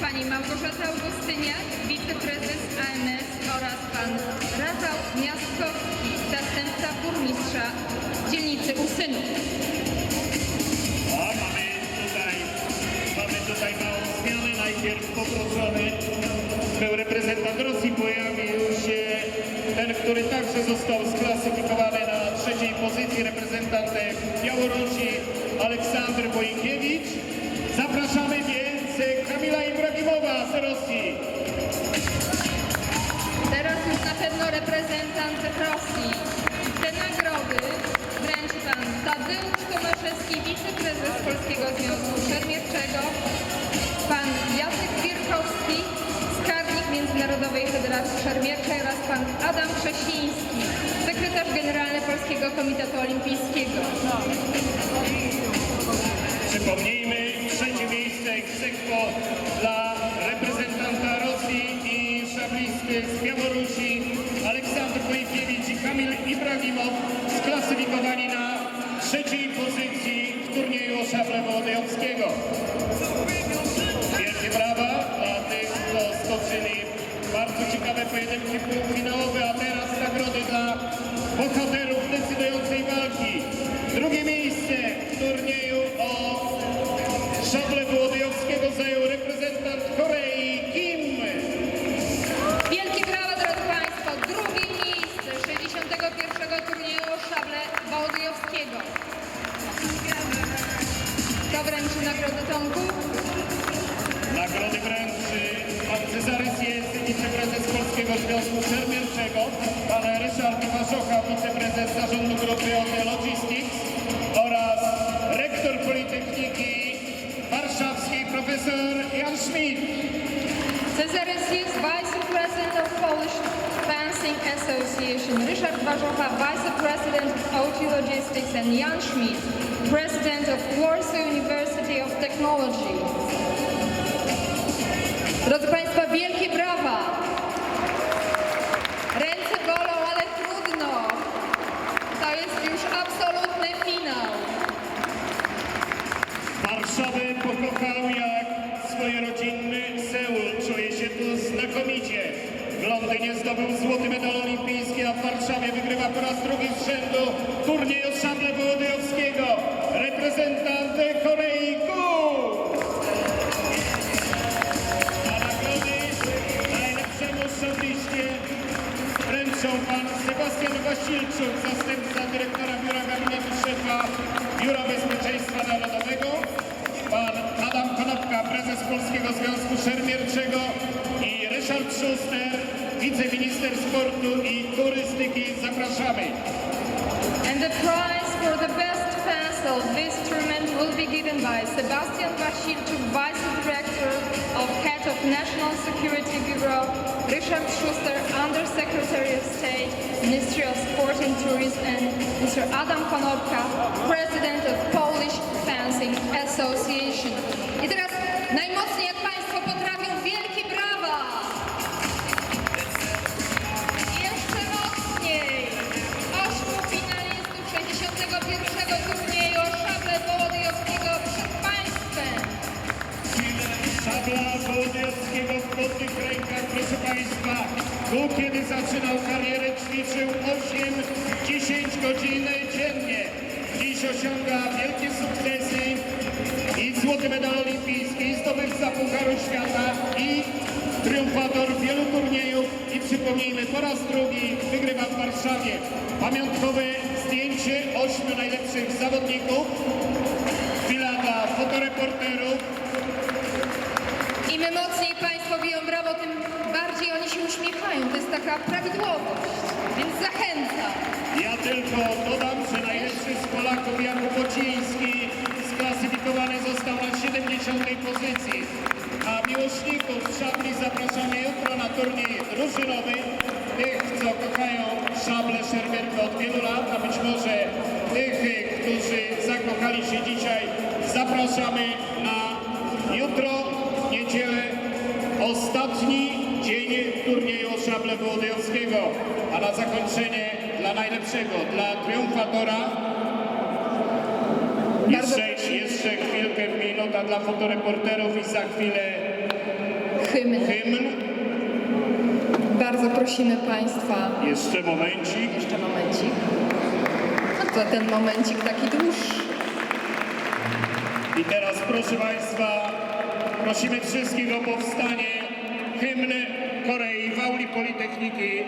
Pani Małgorzata Augustyniak, wiceprezes AMS oraz pan Rafał Miastkowski, zastępca burmistrza dzielnicy Usynów. A mamy tutaj, mamy tutaj małą zmianę. Najpierw poproszony był reprezentant Rosji, pojawił się ten, który także został sklasyfikowany na trzeciej pozycji, reprezentant Białorusi Aleksander Wojkiewicz. Zapraszamy więc Kamila Ibrahimowa z Rosji. Teraz już na pewno reprezentant Rosji. Te nagrody wręczy pan Tadeusz Tomaszewski, wiceprezes Polskiego Związku Szermierczego, pan Jacek Wierchowski, skarbnik Międzynarodowej Federacji Szermierczej oraz pan Adam Krześliński, sekretarz generalny Polskiego Komitetu Olimpijskiego. Przypomnijmy, egzekwo dla reprezentanta Rosji i szablisty z Białorusi Aleksander Wojkiewicz i Kamil Ibrahimow sklasyfikowani na trzeciej pozycji w turnieju o szablę Wołodyjowskiego. Wielkie brawa dla tych, co stoczyli bardzo ciekawe pojedynki półfinałowe, a teraz nagrody dla bohaterów decydującej walki. Drugie miejsce w turnieju o szable reprezentant Korei Kim. Wielkie brawa, drodzy Państwo! Drugie miejsce 61. turnieju Szable Wołodyjowskiego. Kto wręczy nagrodę Tomku? Nagrody wręczy pan Cezary jest wiceprezes Polskiego Związku Szermierczego, pan Ryszard Waszocha, wiceprezes zarządu grupy Fencing Association. Ryszard Warzocha, Vice President of OT Logistics and Jan Schmidt, President of Warsaw University of Technology. Drodzy Państwo, wielkie brawa! Ręce bolą, ale trudno. To jest już absolutny finał. Warszawę pokochał jak swoje rodzinny Seul. Czuje się tu znakomicie. W Londynie zdobył złoty medal olimpijski, a w Warszawie wygrywa po raz drugi z rzędu turniej o szable Wołodyjowskiego. Reprezentant Korei Ku. A nagrody najlepszemu szabliście wręczą pan Sebastian Wasilczuk, zastępca dyrektora Biura Gabinetu Szefa Biura Bezpieczeństwa Narodowego, pan Adam Konopka, prezes Polskiego Związku Szermierczego i Ryszard Schuster, wiceminister sportu i turystyki. Zapraszamy. And the prize for the best fence of this tournament will be given by Sebastian Wasilczuk, Vice Director of Head of National Security Bureau, Richard Schuster, Under Secretary of State, Ministry of Sport and Tourism, and Mr. Adam Konopka, President of Polish Fencing Association. I teraz proszę Państwa. Tu, kiedy zaczynał karierę, ćwiczył 8-10 godzin dziennie. Dziś osiąga wielkie sukcesy i złoty medal olimpijski, i zdobywca Pucharu Świata i triumfator wielu turniejów. I przypomnijmy, po raz drugi wygrywa w Warszawie. Pamiątkowe zdjęcie ośmiu najlepszych zawodników. Chwila dla fotoreporterów. Im mocniej Państwo biją brawo, tym uśmiechają. To jest taka prawidłowość, więc zachęcam. Ja tylko dodam, że najlepszy z Polaków Jakub Ociński sklasyfikowany został na 70. pozycji. A miłośników szabli zapraszamy jutro na turniej drużynowy. Tych, co kochają szable szermierkę od wielu lat, a być może tych, którzy zakochali się dzisiaj, zapraszamy szable Wołodyjowskiego. A na zakończenie dla najlepszego, dla triumfatora jeszcze, jeszcze chwilkę minuta dla fotoreporterów i za chwilę Hymn. hymn. Bardzo prosimy Państwa. Jeszcze momencik. Jeszcze momencik. No to ten momencik taki dłuższy. I teraz proszę Państwa, prosimy wszystkich o powstanie Korei w auli Politechniki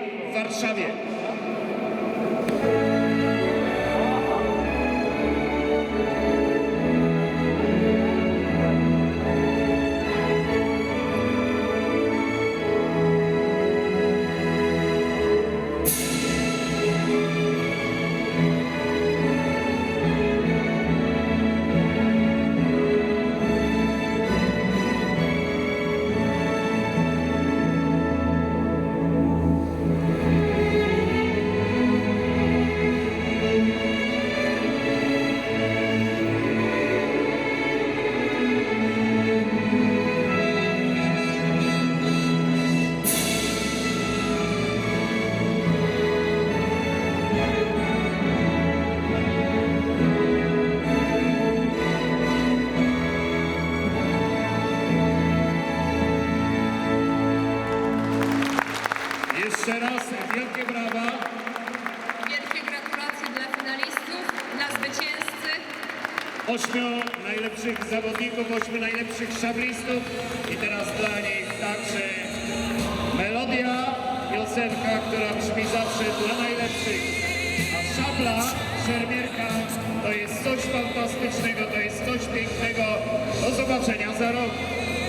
raz wielkie brawa. Wielkie gratulacje dla finalistów, dla zwycięzcy. Ośmiu najlepszych zawodników, ośmiu najlepszych szablistów i teraz dla nich także melodia, piosenka, która brzmi zawsze dla najlepszych. A szabla, szermierka to jest coś fantastycznego, to jest coś pięknego. Do zobaczenia za rok.